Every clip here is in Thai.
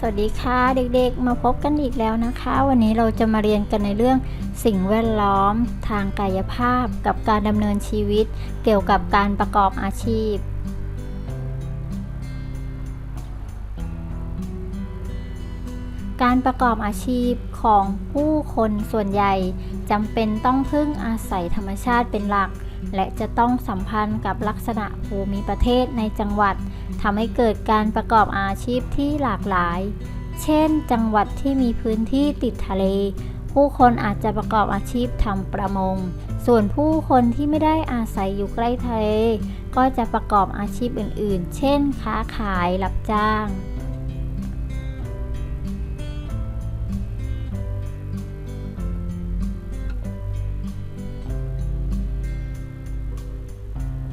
สวัสดีค่ะเด็กๆ มาพบกันอีกแล้วนะคะ วันนี้เราจะมาเรียนกันในเรื่องสิ่งแวดล้อม ทางกายภาพ กับการดำเนินชีวิต เกี่ยวกับการประกอบอาชีพ การประกอบอาชีพของผู้คนส่วนใหญ่จำเป็นต้องพึ่งอาศัยธรรมชาติเป็นหลัก และจะต้องสัมพันธ์กับลักษณะภูมิประเทศในจังหวัดทำให้เกิดการประกอบอาชีพที่หลากหลาย เช่น จังหวัดที่มีพื้นที่ติดทะเล ผู้คนอาจจะประกอบอาชีพทำประมง ส่วนผู้คนที่ไม่ได้อาศัยอยู่ใกล้ทะเล ก็จะประกอบอาชีพอื่น ๆ เช่น ค้าขายรับจ้าง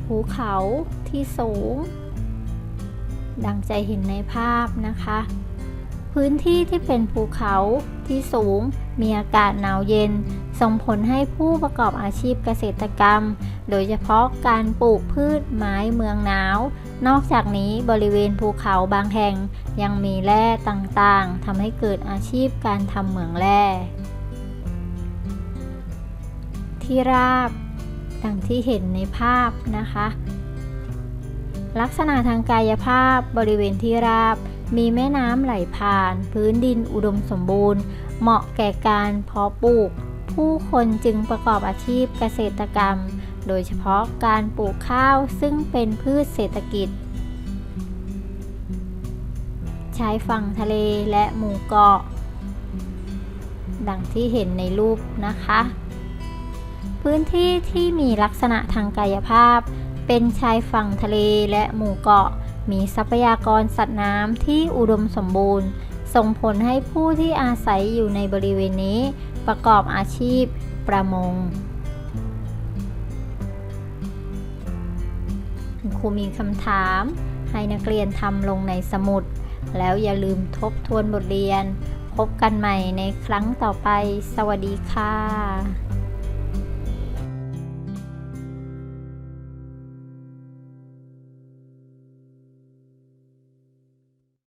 ภูเขาที่สูง ดังใจเห็นในภาพนะคะ พื้นที่ที่เป็นภูเขาที่สูง มีอากาศหนาวเย็น ส่งผลให้ผู้ประกอบอาชีพเกษตรกรรม โดยเฉพาะการปลูกพืชไม้เมืองหนาวนอกจากนี้บริเวณภูเขาบางแห่งยังมีแร่ต่างๆทำให้เกิดอาชีพการทำเหมืองแร่ที่ราบ ดังที่เห็นในภาพนะคะ ลักษณะทางกายภาพบริเวณที่ราบ มีแม่น้ำไหลผ่าน พื้นดินอุดมสมบูรณ์ เหมาะแก่การเพาะปลูก ผู้คนจึงประกอบอาชีพเกษตรกรรม โดยเฉพาะการปลูกข้าวซึ่งเป็นพืชเศรษฐกิจชายฝั่งทะเลและหมู่เกาะ ดังที่เห็นในรูปนะคะ พื้นที่ที่มีลักษณะทางกายภาพ เป็นชายฝั่งทะเลและหมู่เกาะ มีทรัพยากรสัตว์น้ำที่อุดมสมบูรณ์ ส่งผลให้ผู้ที่อาศัยอยู่ในบริเวณนี้ ประกอบอาชีพ ประมงคุณครูมีคำถาม ให้นักเรียนทำลงในสมุด แล้วอย่าลืมทบทวนบทเรียน พบกันใหม่ในครั้งต่อไป สวัสดีค่ะ